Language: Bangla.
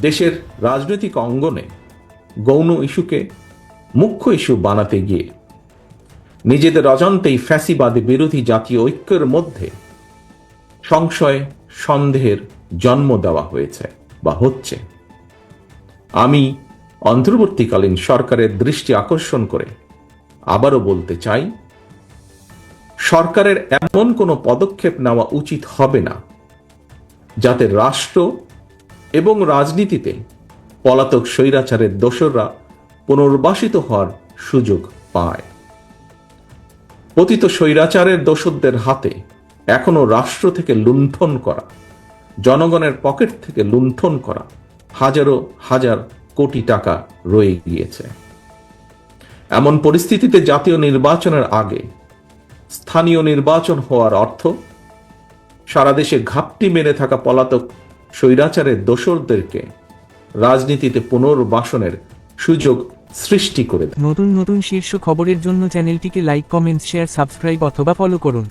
দেশের রাজনৈতিক অঙ্গনে গৌণ ইস্যুকে মুখ্য ইস্যু বানাতে গিয়ে নিজেদের অজান্তেই ফ্যাসিবাদী বিরোধী জাতীয় ঐক্যের মধ্যে সংশয়, সন্দেহের জন্ম দেওয়া হয়েছে বা হচ্ছে। আমি অন্তর্বর্তীকালীন সরকারের দৃষ্টি আকর্ষণ করে আবারও বলতে চাই, সরকারের এমন কোনো পদক্ষেপ নেওয়া উচিত হবে না যাতে রাষ্ট্র এবং রাজনীতিতে পলাতক স্বৈরাচারের দোসররা পুনর্বাসিত হওয়ার সুযোগ পায়। পতিত স্বৈরাচারের দোসরদের হাতে এখনও রাষ্ট্র থেকে লুণ্ঠন করা, জনগণের পকেট থেকে লুণ্ঠন করা হাজারো হাজার কোটি টাকা রয়ে গিয়েছে। এমন পরিস্থিতিতে জাতীয় নির্বাচনের আগে স্থানীয় নির্বাচন হওয়ার অর্থ সারা দেশে ঘাপটি মেরে থাকা পলাতক স্বৈরাচারের দোসরদেরকে রাজনীতিতে পুনর্বাসনের সুযোগ সৃষ্টি করে নতুন নতুন শীর্ষ খবরের জন্য চ্যানেলটিকে লাইক, কমেন্ট, শেয়ার, সাবস্ক্রাইব অথবা ফলো করুন।